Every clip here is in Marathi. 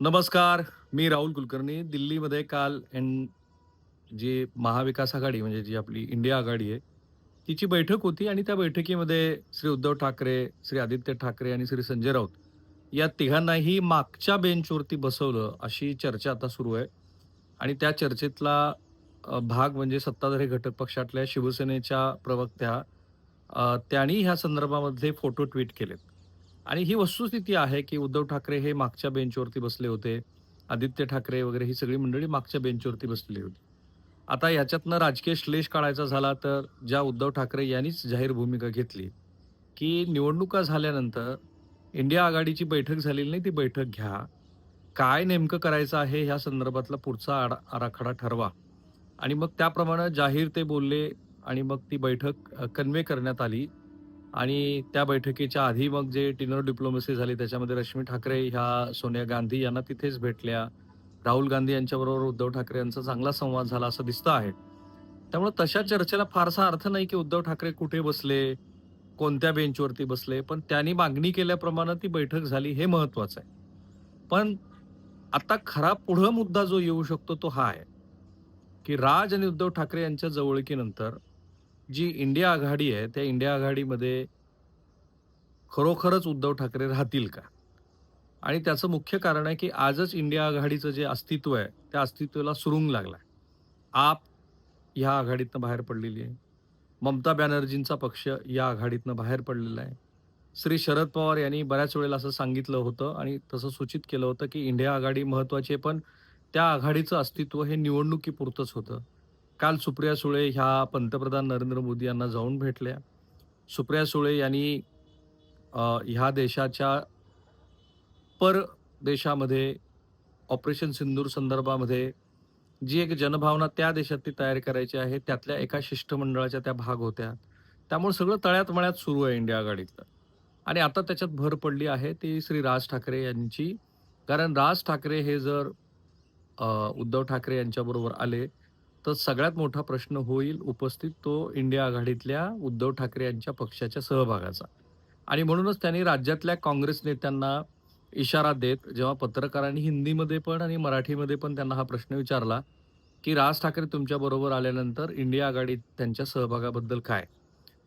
नमस्कार मी राहुल कुलकर्णी. दिल्लीमध्ये काल एन जी महाविकास आघाडी म्हणजे जी आपली इंडिया आघाडी आहे तिची बैठक होती आणि त्या बैठकीमध्ये श्री उद्धव ठाकरे श्री आदित्य ठाकरे आणि श्री संजय राऊत या तिघांनाही मागच्या बेंचवरती बसवलं अशी चर्चा आता सुरू आहे. आणि त्या चर्चेतला भाग म्हणजे सत्ताधारी घटक पक्षातल्या शिवसेनेच्या प्रवक्त्या त्यांनी ह्या संदर्भामधले फोटो ट्विट केलेत. आणि ही वस्तुस्थिती आहे की उद्धव ठाकरे हे मागच्या बेंचवरती बसले होते. आदित्य ठाकरे वगैरे ही सगळी मंडळी मागच्या बेंचवरती बसलेली होती. आता याच्यातनं राजकीय श्लेष काढायचा झाला तर ज्या उद्धव ठाकरे यांनीच जाहीर भूमिका घेतली की निवडणुका झाल्यानंतर इंडिया आघाडीची बैठक झालेली नाही ती बैठक घ्या. काय नेमकं करायचं आहे ह्या संदर्भातला पुढचा आडा आराखडा ठरवा. आणि मग त्याप्रमाणे जाहीर ते बोलले आणि मग ती बैठक कन्वे करण्यात आली. आणि त्या बैठकीच्या आधी मग जे डिनर डिप्लोमसी झाली त्याच्यामध्ये रश्मी ठाकरे ह्या सोनिया गांधी यांना तिथेच भेटल्या. राहुल गांधी यांच्याबरोबर उद्धव ठाकरे यांचा चांगला संवाद झाला असं दिसतं आहे. त्यामुळे तशा चर्चेला फारसा अर्थ नाही की उद्धव ठाकरे कुठे बसले कोणत्या बेंचवरती बसले पण त्यांनी मागणी केल्याप्रमाणे ती बैठक झाली हे महत्वाचं आहे. पण आता खरा पुढं मुद्दा जो येऊ शकतो तो हा आहे की राज आणि उद्धव ठाकरे यांच्या जवळकीनंतर जी इंडिया आघाडी आहे त्या इंडिया आघाडीमध्ये खरोखरच उद्धव ठाकरे राहतील का? आणि त्याचं मुख्य कारण आहे की आजच इंडिया आघाडीचं जे अस्तित्व आहे त्या अस्तित्वाला सुरुंग आहे आप ह्या आघाडीतनं बाहेर पडलेली आहे. ममता बॅनर्जींचा पक्ष या आघाडीतनं बाहेर पडलेला आहे. श्री शरद पवार यांनी बऱ्याच वेळेला असं सांगितलं होतं आणि तसं सूचित केलं होतं की इंडिया आघाडी महत्त्वाची आहे पण त्या आघाडीचं अस्तित्व हे निवडणुकीपुरतंच होतं. काल सुप्रिया सुळे ह्या पंतप्रधान नरेंद्र मोदी यांना जाऊन भेटल्या. सुप्रिया सुळे यांनी ह्या देशाच्या पर देशामध्ये ऑपरेशन सिंदूर संदर्भामध्ये जी एक जनभावना त्या देशातली तयार करायची आहे त्यातल्या एका शिष्टमंडळाच्या त्या भाग होत्या. त्यामुळे सगळं तळ्यात मळ्यात सुरू आहे इंडिया आघाडीतलं. आणि आता त्याच्यात भर पडली आहे ती श्री राज ठाकरे यांची. कारण राज ठाकरे हे जर उद्धव ठाकरे यांच्याबरोबर आले तर सगळ्यात मोठा प्रश्न होईल उपस्थित तो इंडिया आघाडीतल्या उद्धव ठाकरे यांच्या पक्षाच्या सहभागाचा. आणि म्हणूनच त्यांनी राज्यातल्या काँग्रेस नेत्यांना इशारा देत जेव्हा पत्रकारांनी हिंदीमध्ये पण आणि मराठीमध्ये पण त्यांना हा प्रश्न विचारला की राज ठाकरे तुमच्याबरोबर आल्यानंतर इंडिया आघाडीत त्यांच्या सहभागाबद्दल काय?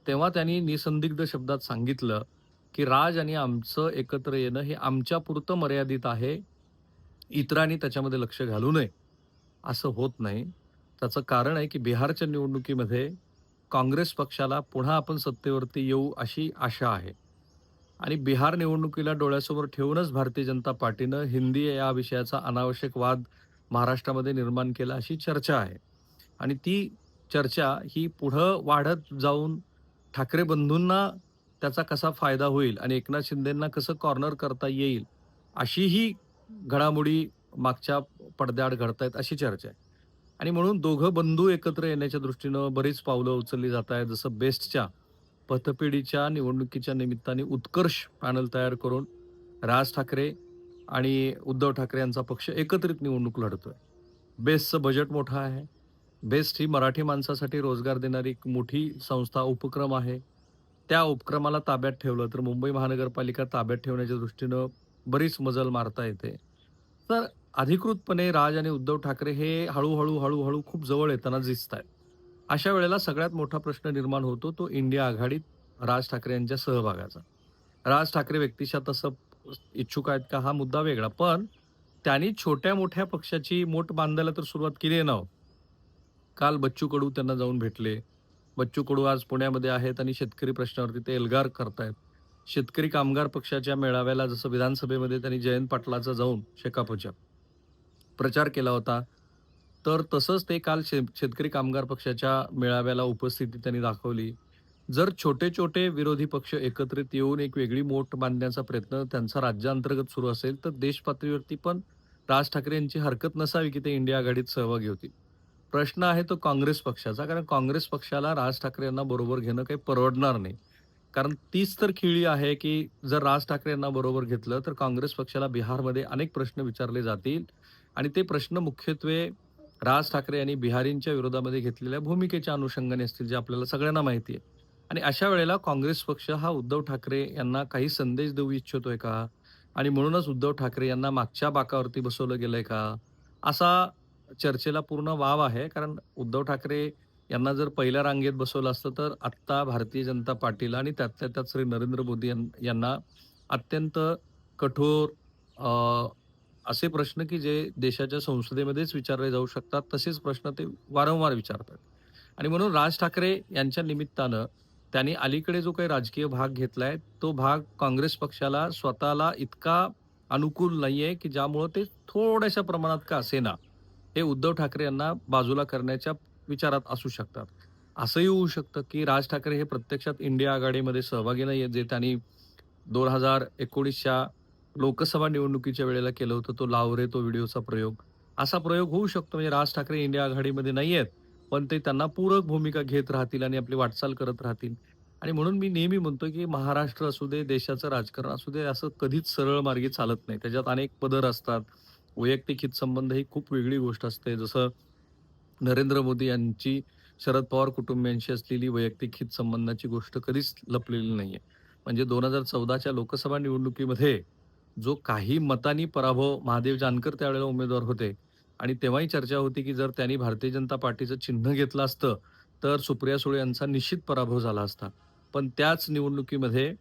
तेव्हा त्यांनी निसंदिग्ध शब्दात सांगितलं की राज आणि आमचं एकत्र येणं हे आमच्यापुरतं मर्यादित आहे. इतरांनी त्याच्यामध्ये लक्ष घालू नये. असं होत नाही. त्याचं कारण आहे की बिहारच्या निवडणुकीमध्ये काँग्रेस पक्षाला पुन्हा आपण सत्तेवरती येऊ अशी आशा आहे. आणि बिहार निवडणुकीला डोळ्यासमोर ठेवूनच भारतीय जनता पार्टीनं हिंदी या विषयाचा अनावश्यक वाद महाराष्ट्रामध्ये निर्माण केला अशी चर्चा आहे. आणि ती चर्चा ही पुढं वाढत जाऊन ठाकरे बंधूंना त्याचा कसा फायदा होईल आणि एकनाथ शिंदेंना कसं कॉर्नर करता येईल अशीही घडामोडी मागच्या पडद्याआड घडत आहेत अशी चर्चा आहे. आणि म्हणून दोघं बंधू एकत्र येण्याच्या दृष्टीनं बरीच पावलं उचलली जात आहेत. जसं बेस्टच्या पथपिढीच्या निवडणुकीच्या निमित्ताने उत्कर्ष पॅनल तयार करून राज ठाकरे आणि उद्धव ठाकरे यांचा पक्ष एकत्रित निवडणूक लढतोय. बेस्टचं बजेट मोठं आहे. बेस्ट ही मराठी माणसासाठी रोजगार देणारी एक मोठी संस्था उपक्रम आहे. त्या उपक्रमाला ताब्यात ठेवलं तर मुंबई महानगरपालिका ताब्यात ठेवण्याच्या दृष्टीनं बरीच मजल मारता येते. तर अधिकृतपणे राज आणि उद्धव ठाकरे हे हळूहळू हळूहळू खूप जवळ येताना दिसत आहेत. अशा वेळेला सगळ्यात मोठा प्रश्न निर्माण होतो तो इंडिया आघाडीत राज ठाकरे यांच्या सहभागाचा. राज ठाकरे व्यक्तिशा तसं इच्छुक आहेत का हा मुद्दा वेगळा पण त्यांनी छोट्या मोठ्या पक्षाची मोठ बांधायला तर सुरुवात केली आहे ना हो. काल बच्चू कडू त्यांना जाऊन भेटले. बच्चू कडू आज पुण्यामध्ये आहेत आणि शेतकरी प्रश्नावरती ते एल्गार करतायत. शेतकरी कामगार पक्षाच्या मेळाव्याला जसं विधानसभेमध्ये त्यांनी जयंत पाटलाचा जाऊन शेकापच्या प्रचार केला होता. तर तसंच ते काल शे शेतकरी कामगार पक्षाच्या मेळाव्याला उपस्थिती त्यांनी दाखवली. जर छोटे छोटे विरोधी पक्ष एकत्रित येऊन एक वेगळी मोठ बांधण्याचा प्रयत्न त्यांचा राज्यांतर्गत सुरू असेल तर देश पातळीवरती पण राज ठाकरे यांची हरकत नसावी की ते इंडिया आघाडीत सहभागी होतील. प्रश्न आहे तो काँग्रेस पक्षाचा कारण काँग्रेस पक्षाला राज ठाकरे यांना बरोबर घेणं काही परवडणार नाही. कारण तीच तर खिळी आहे की जर राज ठाकरे यांना बरोबर घेतलं तर काँग्रेस पक्षाला बिहारमध्ये अनेक प्रश्न विचारले जातील. आणि ते प्रश्न मुख्यत्वे राज ठाकरे यांनी बिहारींच्या विरोधामध्ये घेतलेल्या भूमिकेच्या अनुषंगाने असतील जे आपल्याला सगळ्यांना माहिती आहे आणि अशा वेळेला काँग्रेस पक्ष हा उद्धव ठाकरे यांना काही संदेश देऊ इच्छितोय का आणि म्हणूनच उद्धव ठाकरे यांना मागच्या बाकावरती बसवलं गेलंय का? असा चर्चेला पूर्ण वाव आहे. कारण उद्धव ठाकरे यांना जर पहिल्या रांगेत बसवलं असतं, तर आत्ता भारतीय जनता पार्टीला आणि त्यातल्या त्यात श्री नरेंद्र मोदी यांना अत्यंत कठोर असे प्रश्न की जे देशाच्या संसदेमध्येच विचारले जाऊ शकतात, तसेच प्रश्न ते वारंवार विचारतात. आणि म्हणून राज ठाकरे यांच्या निमित्तानं त्यांनी अलीकडे जो काही राजकीय भाग घेतलाय, तो भाग काँग्रेस पक्षाला स्वतःला इतका अनुकूल नाहीये, की ज्यामुळं ते थोड्याशा प्रमाणात का असेना, हे उद्धव ठाकरे यांना बाजूला करण्याच्या विचारात असू शकतात. असंही होऊ शकतं, की राज ठाकरे हे प्रत्यक्षात इंडिया आघाडीमध्ये सहभागी नाही आहेत जे त्यांनी 2019च्या लोकसभा निवडणुकीच्या वेळेला केलं होतं, तो लाव रे तो व्हिडिओचा प्रयोग. असा प्रयोग होऊ शकतो. म्हणजे राज ठाकरे इंडिया आघाडीमध्ये नाही आहेत पण ते त्यांना पूरक भूमिका घेत राहतील आणि आपली वाटचाल करत राहतील. आणि म्हणून मी नेहमी म्हणतो, की महाराष्ट्र असू दे, देशाचं राजकारण असू दे, असं कधीच सरळ मार्गी चालत नाही. त्याच्यात अनेक पदर असतात. वैयक्तिक हितसंबंध ही खूप वेगळी गोष्ट असते. जसं नरेंद्र मोदी यांची शरद पवार कुटुंबियांशी असलेली वैयक्तिक हितसंबंधाची गोष्ट कधीच लपलेली नाहीये. म्हणजे 2014च्या लोकसभा निवडणुकीमध्ये जो काही मतांनी पराभव महादेव जानकर त्यावेळेला उमेदवार होते आणि तेव्हाही चर्चा होती, की जर त्यांनी भारतीय जनता पार्टीचं चिन्ह घेतलं असतं, तर सुप्रिया सुळे यांचा निश्चित पराभव झाला असता. पण त्याच निवडणुकीमध्ये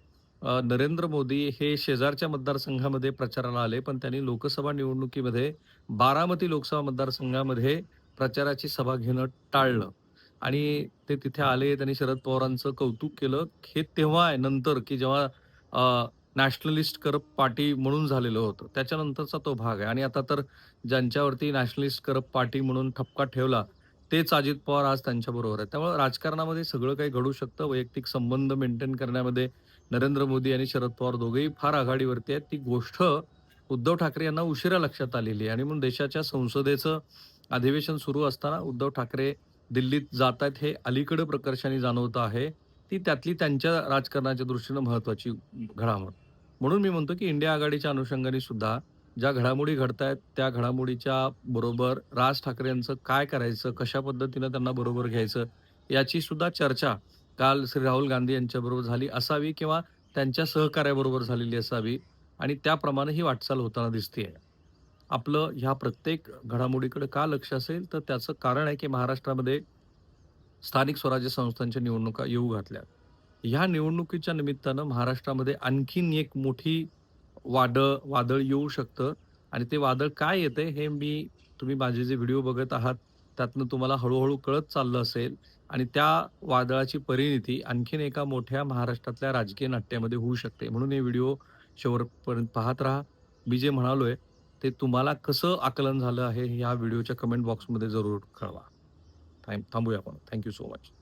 नरेंद्र मोदी हे शेजारच्या मतदारसंघामध्ये प्रचाराला आले, पण त्यांनी लोकसभा निवडणुकीमध्ये बारामती लोकसभा मतदारसंघामध्ये प्रचाराची सभा घेणं टाळलं आणि ते तिथे आले. त्यांनी शरद पवारांचं कौतुक केलं. हे तेव्हा आहे नंतर, की जेव्हा नॅशनलिस्ट करप पार्टी म्हणून झालेलं होतं. त्याच्यानंतरचा तो भाग आहे आणि आता तर ज्यांच्यावरती नॅशनलिस्ट करप पार्टी म्हणून ठपका ठेवला, तेच अजित पवार आज त्यांच्याबरोबर आहेत. त्यामुळे राजकारणामध्ये सगळं काही घडू शकतं. वैयक्तिक संबंध मेंटेन करण्यामध्ये नरेंद्र मोदी आणि शरद पवार दोघेही फार आघाडीवरती आहेत. ती गोष्ट उद्धव ठाकरे यांना उशिरा लक्षात आलेली आहे आणि म्हणून देशाच्या संसदेचं अधिवेशन सुरू असताना उद्धव ठाकरे दिल्लीत जात आहेत हे अलीकडे प्रकर्षाने जाणवतं आहे. ती त्यातली त्यांच्या राजकारणाच्या दृष्टीनं महत्त्वाची घडामोड. म्हणून मी म्हणतो, की इंडिया आघाडीच्या अनुषंगाने सुद्धा ज्या घडामोडी घडत आहेत त्या घडामोडीच्या बरोबर राज ठाकरे यांचं काय करायचं, कशा पद्धतीनं त्यांना बरोबर घ्यायचं, याची सुद्धा चर्चा काल श्री राहुल गांधी यांच्याबरोबर झाली असावी किंवा त्यांच्या सहकार्याबरोबर झालेली असावी आणि त्याप्रमाणे ही वाटचाल होताना दिसते आपलं ह्या प्रत्येक घडामोडीकडे का लक्ष असेल, तर त्याचं कारण आहे, की महाराष्ट्रामध्ये स्थानिक स्वराज्य संस्थांच्या निवडणुका येऊ घातल्या ह्या निवडणुकीच्या निमित्तानं महाराष्ट्रामध्ये आणखीन एक मोठी वादळ वादळ येऊ शकतं आणि ते वादळ काय येते हे मी तुम्ही माझे जे व्हिडिओ बघत आहात, त्यातनं तुम्हाला हळूहळू कळत चाललं असेल आणि त्या वादळाची परिणिती आणखीन एका मोठ्या महाराष्ट्रातल्या राजकीय नाट्यामध्ये होऊ शकते. म्हणून हे व्हिडिओ शेवटपर्यंत पाहत राहा. मी जे म्हणालोय, ते तुम्हाला कसं आकलन झालं आहे, ह्या व्हिडिओच्या कमेंट बॉक्समध्ये जरूर कळवा. time Thank you so much.